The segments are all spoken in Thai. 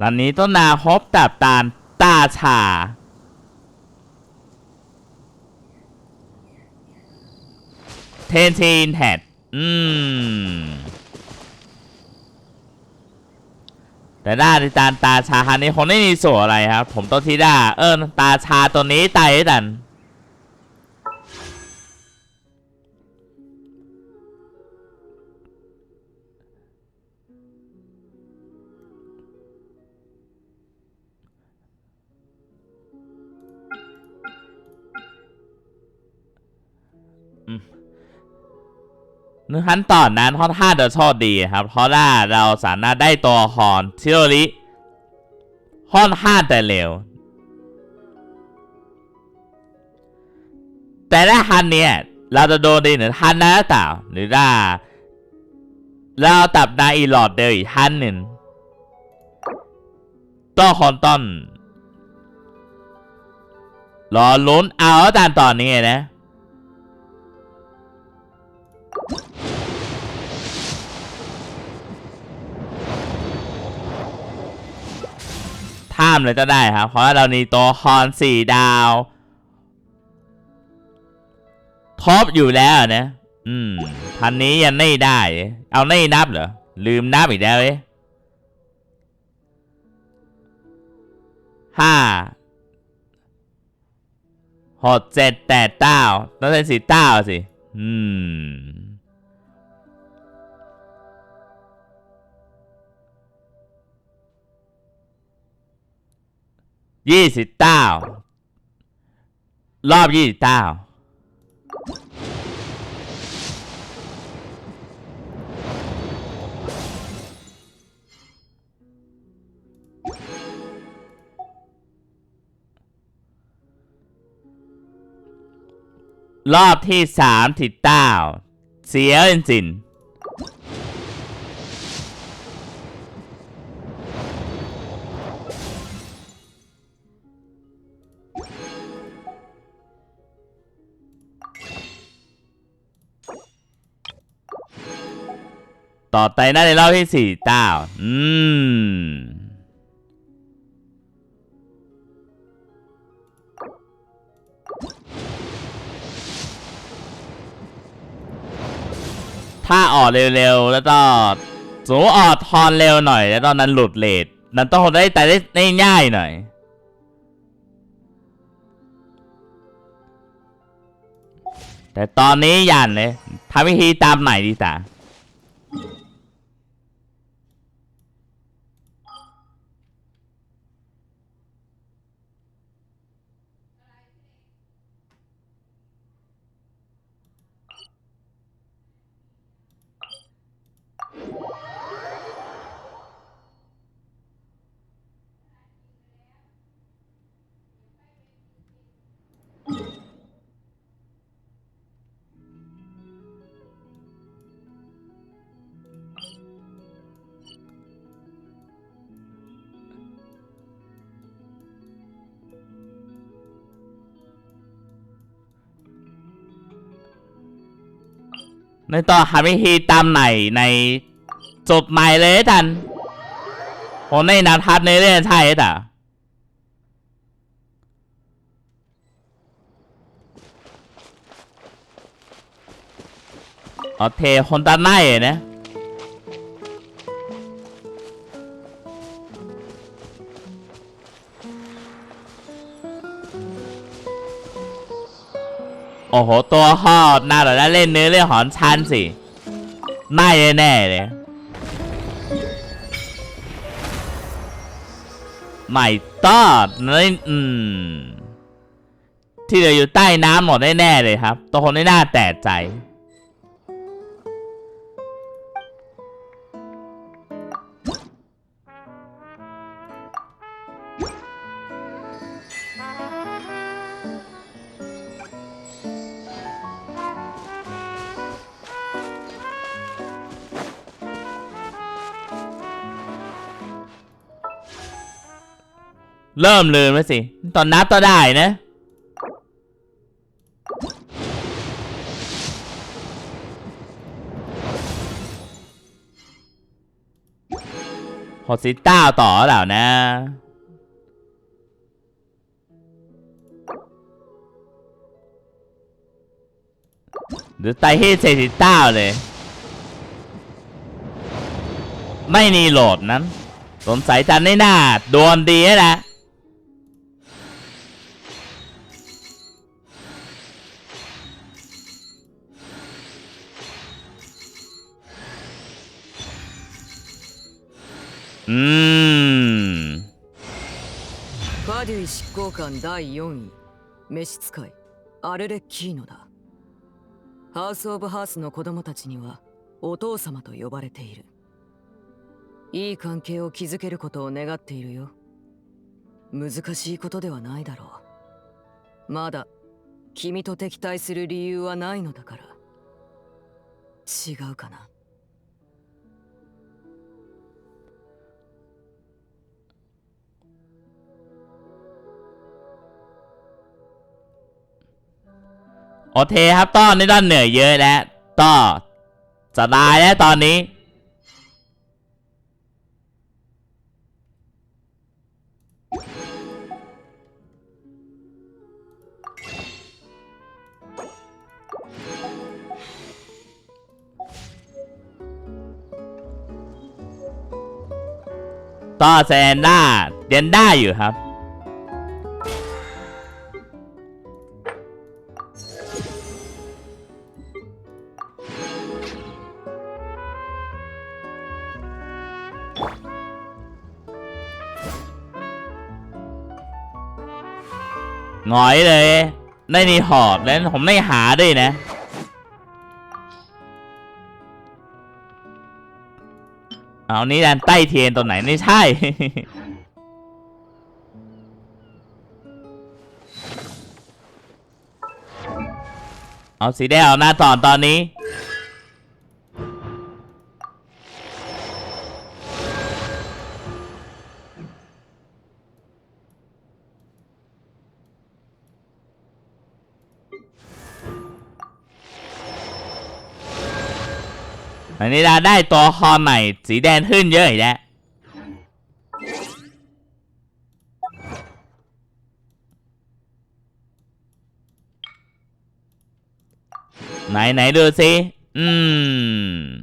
ตอนนี้ต้นนาฮอบตับตาลตาชา เทนทีนแฮดอืม แต่ด้าที่ตาตาชาฮันนี้คงไม่มีส่วนอะไรครับ ผมต้นที่ด้าเออ ตาชาตัวนี้ตายด้วยกัน ขั้นตอนนั้นค่อนข้าจะโชคดีครับ เพราะว่าเราสามารถได้ตัวละครทิโรริค่อนข้างแต่เร็ว แต่ถ้าทันเนี่ยเราจะโดนดีหรือทันนะหรือเปล่าหรือว่าเราตับนายอีหลอดเดียวอีกทันหนึ่งต้องคอนต้นรอลุ้นเอาอาจารย์ตอนนี้นะามเลยจะได้ครับ เพราะว่าเรามีตัวคอนสี่ดาวท็อปอยู่แล้วนะ อืมพันนี้ยังไม่ได้ เอาไม่นับเหรอ ลืมนับอีกแล้วเอ้ยห้าหกเจ็ดแปดเก้าต้องเป็นสี่เก้าสิ อืม ยี่สิบเก้ารอบยี่สิบเก้าๆรอบที่สามสิบเก้าเสียจริง ต่อไปน่าในรอบที่สี่เก้าอืม ถ้าออกเร็วๆ แล้วก็สูออกทอนเร็วหน่อย แล้วตอนนั้นหลุดเลทนั้นต้องได้แต่ได้ได้ง่ายหน่อยแต่ตอนนี้ยันเลยทำวิธีตามไหนดีจ้ะ ในต่อหาวิธีตามไหนในจบใหม่เลยท่านผมในนาทัศน์ในเรื่องใช่แต่อ๋อเทคนด้านในอะนะ โอ้โห ตัวหอดน่าจะได้เล่นเนื้อเรื่องหอนชันสิน่แน่เลยไม่ตอดนี่อืม ที่เหลืออยู่ใต้น้ำหมดแน่ๆเลยครับ ตัวคนไม่น่าแตกใจ เริ่มลืมแล้วสิ ตอนนับต่อได้นะ หกสิบเก้าต่อแล้วนะ หรือไตที่เซติต้าเลย ไม่มีโหลดนั้น สงสัยจะไม่น่าโดนดีแล้วแหละ うーん。ファデュイ執行官第4位召使いアルレッキーノだ。ハウス・オブ・ハースの子供たちにはお父様と呼ばれている。いい関係を築けることを願っているよ。難しいことではないだろう。まだ君と敵対する理由はないのだから。違うかな。 โอเคครับต้อนนี่ต้อนเหนื่อยเยอะแล้วต้อจะตายแล้วตอนนี้ต่อแซนด้าเรียนได้อยู่ครับ หงอยเลย ได้นี่หอบแล้วผมไม่หาด้วยนะ เอา นี่ดันใต้เทียนตัวไหนไม่ใช่ เอาสีแดงเอาหน้าตอนตอนนี้ อันนี้เราได้ตัวคอใหม่ สีแดงขึ้นเยอะอีกแล้วไหนไหนดูสิ อืม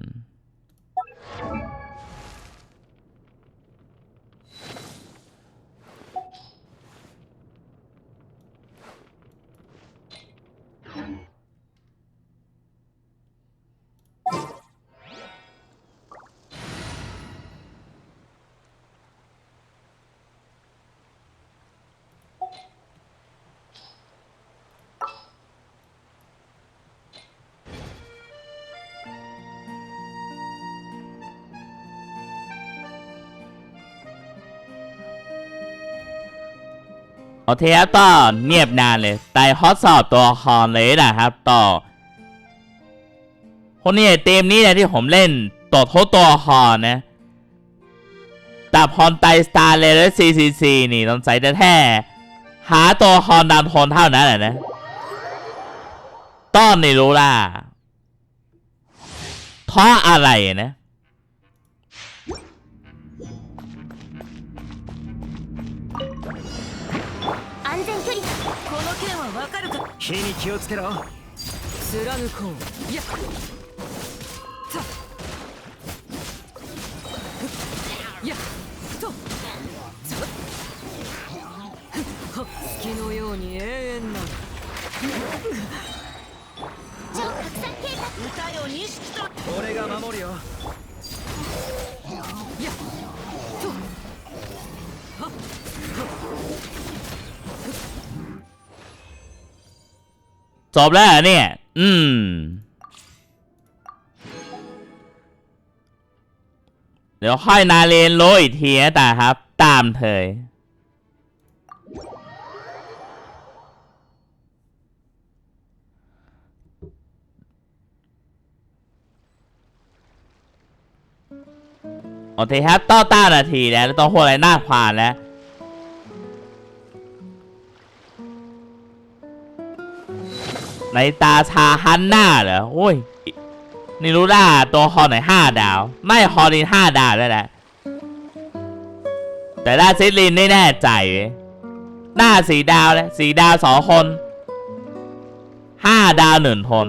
โอเคครับต่อเงียบนานเลยแต่ฮอตสอบตัวละครเลยนะครับ ต่อ คนนี้เต็มนี้แหละที่ผมเล่นต่อทดตัวครนะแต่พรไตสตาร์เลยและ CCC นี่ต้องใส่แต่แท้หาตัวละครดำทนเท่านั้นแหละนะต้อนนี่รู้ล่ะเพราะอะไรนะ わかるか火に気をつけろ。貫こう。いややと。は月のように永遠な超拡散計画。歌よ錦と。俺が守るよ จบแล้วเนี่ย อืม เดี๋ยวค่อยนาเรนโลอีกทีนะแต่ครับ ตามเธอโอเคครับต้อต้านาทีแล้วต้องหัวไรหน้าควานแล้ว ในตาชาฮันหน้าเหรอ โอ้ยนี่รู้ล่าตัวคอไหนห้าดาว ไม่คอนี้ห้าดาวแล้วแหละ แต่ด้าซิลินไม่แน่ใจหน้าสีดาวเลยสีดาวสองคนห้าดาวหนึ่งคน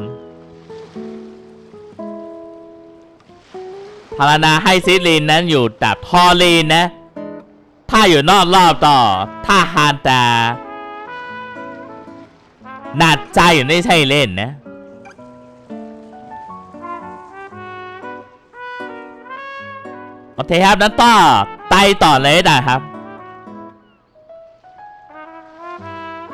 พารณาให้ซิลินนั้นอยู่แต่ทอลีนนะ ถ้าอยู่นอกรอบต่อ ถ้าฮานตา หนัดใจอยู่ไม่ใช่เล่นนะ โอเคครับนั้นต่อไตต่อเลยนะครับ